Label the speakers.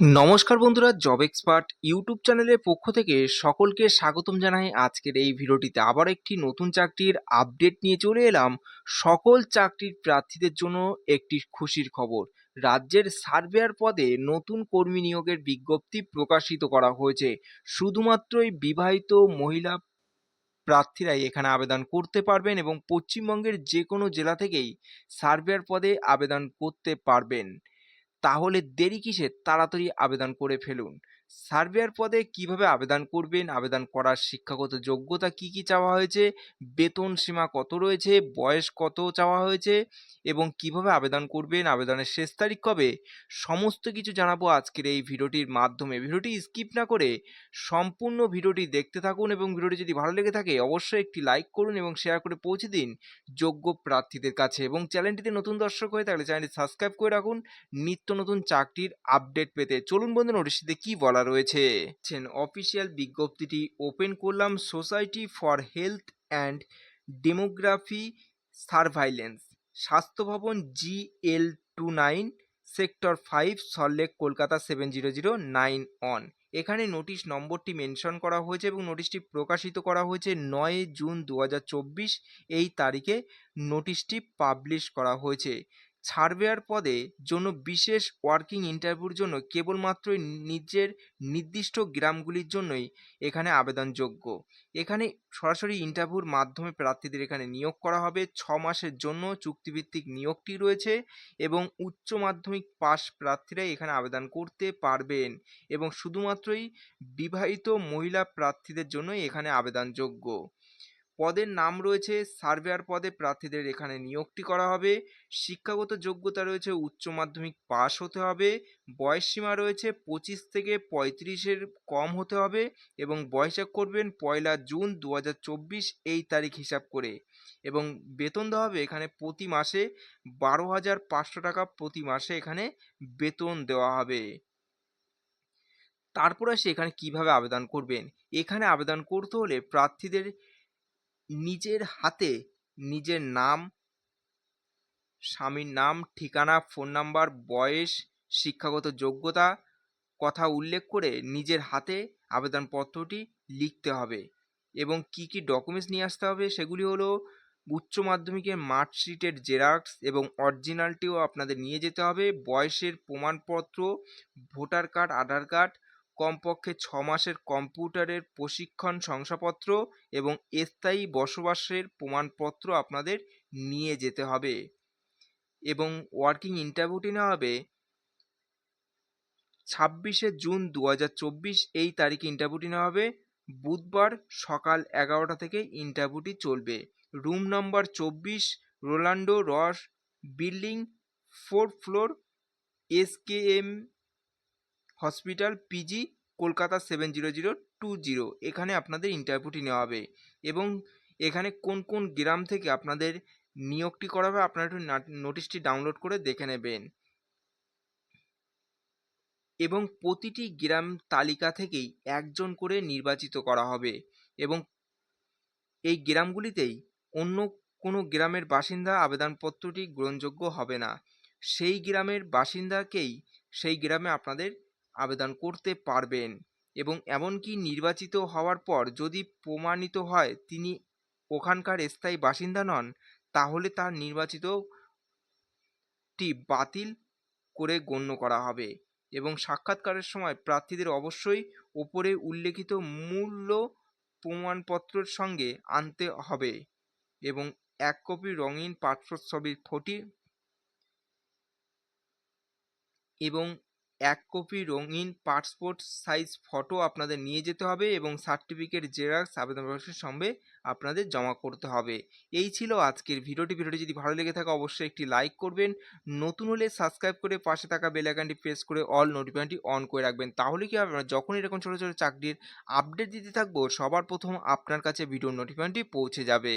Speaker 1: নমস্কার বন্ধুরা job expert YouTube চ্যানেলের পক্ষ থেকে সকলকে স্বাগতম জানাই আজকের এই ভিডিওটিতে। আবার একটি নতুন চাকরির আপডেট নিয়ে চলে এলাম সকল চাকরির প্রার্থীদের জন্য একটি খুশির খবর। রাজ্যের সার্ভেয়ার পদে নতুন কর্মী নিয়োগের বিজ্ঞপ্তি প্রকাশিত করা হয়েছে। শুধুমাত্রই বিবাহিত মহিলা প্রার্থীরাই এখানে আবেদন করতে পারবেন এবং পশ্চিমবঙ্গের যে কোনো জেলা থেকেই সার্ভেয়ার পদে আবেদন করতে পারবেন। তাহলে দেরি কিসের? তাড়াতাড়ি আবেদন করে ফেলুন। সার্ভেয়ার পদে কীভাবে আবেদন করবেন? আবেদন করার শিক্ষাগত যোগ্যতা কি কি চাওয়া হয়েছে? বেতন সীমা কত রয়েছে? বয়স কত চাওয়া হয়েছে? এবং কীভাবে আবেদন করবেন? আবেদনের শেষ তারিখ কবে? সমস্ত কিছু জানাব আজকের এই ভিডিওটির মাধ্যমে। ভিডিওটি স্কিপ না করে সম্পূর্ণ ভিডিওটি দেখতে থাকুন এবং ভিডিওটি যদি ভালো লেগে থাকে, অবশ্যই একটি লাইক করুন এবং শেয়ার করে পৌঁছে দিন যোগ্য প্রার্থীদের কাছে। এবং চ্যানেলটিতে নতুন দর্শক হয়ে থাকলে চ্যানেলটি সাবস্ক্রাইব করে রাখুন। নিত্য নতুন চাকরির আপডেট পেতে। চলুন বন্ধু নোটিশটিতে কি বলা রয়েছে। অফিসিয়াল বিজ্ঞপ্তিটি ওপেন করলাম society for health and demography surveillance স্বাস্থ্য ভবন G L two nine sector five Salt Lake Kolkata seven zero zero nine one এখানে নোটিশ নম্বরটি মেনশন করা হয়েছে এবং নোটিশটি প্রকাশিত করা হয়েছে নয় জুন দু হাজার চব্বিশ, এই তারিখে নোটিশটি পাবলিশ করা হয়েছে। সার্ভেয়ার পদে জন্য বিশেষ ওয়ার্কিং ইন্টারভিউর জন্য কেবলমাত্র নিজের নির্দিষ্ট গ্রামগুলির জন্যই এখানে আবেদনযোগ্য। এখানে সরাসরি ইন্টারভিউর মাধ্যমে প্রার্থীদের এখানে নিয়োগ করা হবে। ছ মাসের জন্য চুক্তিভিত্তিক নিয়োগটি রয়েছে এবং উচ্চ মাধ্যমিক পাস প্রার্থীরাই এখানে আবেদন করতে পারবেন এবং শুধুমাত্রই বিবাহিত মহিলা প্রার্থীদের জন্যই এখানে আবেদনযোগ্য। পদের নাম রয়েছে সার্ভেয়ার পদে প্রার্থীদের এখানে নিয়োগটি করা হবে। শিক্ষাগত যোগ্যতা রয়েছে উচ্চ মাধ্যমিক পাস হতে হবে। বয়সসীমা রয়েছে পঁচিশ থেকে পঁয়ত্রিশের কম হতে হবে এবং বয়সে করবেন পয়লা জুন দু হাজার চব্বিশ এই তারিখ হিসাব করে। এবং বেতন দেওয়া হবে এখানে প্রতি মাসে বারো হাজার পাঁচশো টাকা প্রতি মাসে এখানে বেতন দেওয়া হবে। তারপর আসে এখানে কীভাবে আবেদন করবেন? এখানে আবেদন করতে হলে প্রার্থীদের নিজের হাতে নিজের নাম, স্বামীর নাম, ঠিকানা ফোন নাম্বার বয়স, শিক্ষাগত যোগ্যতা, কথা উল্লেখ করে নিজের হাতে আবেদনপত্রটি লিখতে হবে এবং কি কি ডকুমেন্টস নিয়ে আসতে হবে সেগুলি হলো উচ্চ মাধ্যমিকের মার্কশিটের জেরক্স এবং অরিজিনালটিও আপনাদের নিয়ে যেতে হবে, বয়সের প্রমাণপত্র ভোটার কার্ড আধার কার্ড কমপক্ষে ছ মাসের কম্পিউটারের প্রশিক্ষণ শংসাপত্র এবং স্থায়ী বসবাসের প্রমাণপত্র আপনাদের নিয়ে যেতে হবে এবং ওয়ার্কিং ইন্টারভিউটি নেওয়া হবে ছাব্বিশে জুন দু হাজার চব্বিশ এই তারিখে ইন্টারভিউটি নেওয়া হবে। বুধবার সকাল এগারোটা থেকে ইন্টারভিউটি চলবে। রুম নম্বর চব্বিশ Ronald Ross building, fourth floor, SSKM hospital PG, Kolkata seven zero zero two zero. এখানে আপনাদের ইন্টারভিউটি নেওয়া হবে এবং এখানে কোন কোন গ্রাম থেকে আপনাদের নিয়োগটি করা হবে আপনারা একটু নোটিশটি ডাউনলোড করে দেখে নেবেন। এবং প্রতিটি গ্রাম তালিকা থেকেই একজন করে নির্বাচিত করা হবে এবং এই গ্রামগুলিতেই অন্য কোনো গ্রামের বাসিন্দা আবেদনপত্রটি গ্রহণযোগ্য হবে না। সেই গ্রামের বাসিন্দাকেই সেই গ্রামে আপনাদের আবেদন করতে পারবেন এবং এমনকি নির্বাচিত হওয়ার পর যদি প্রমাণিত হয় তিনি ওখানকার স্থায়ী বাসিন্দা নন, তাহলে তার নির্বাচিতটি বাতিল করে গণ্য করা হবে এবং সাক্ষাৎকারের সময় প্রার্থীদের অবশ্যই ওপরে উল্লেখিত মূল্য প্রমাণপত্রের সঙ্গে আনতে হবে এবং এক কপি রঙিন পাসপোর্ট ছবির ফটি এবং এক কপি রঙিন পাসপোর্ট সাইজ ফটো আপনাদের নিয়ে যেতে হবে এবং সার্টিফিকেট, জেরক্স, আবেদনপত্রের সঙ্গে আপনাদের জমা করতে হবে। এই ছিল আজকের ভিডিওটি। ভিডিওটি যদি ভালো লেগে থাকে, অবশ্যই একটি লাইক করবেন। নতুন হলে সাবস্ক্রাইব করে পাশে থাকা বেল আইকনটি প্রেস করে অল নোটিফিকেশনটি অন করে রাখবেন। তাহলে কি হবে? যখন এরকম ছোটো ছোটো চাকরির আপডেট দিতে থাকব, সবার প্রথম আপনার কাছে ভিডিও নোটিফিকেশনটি পৌঁছে যাবে।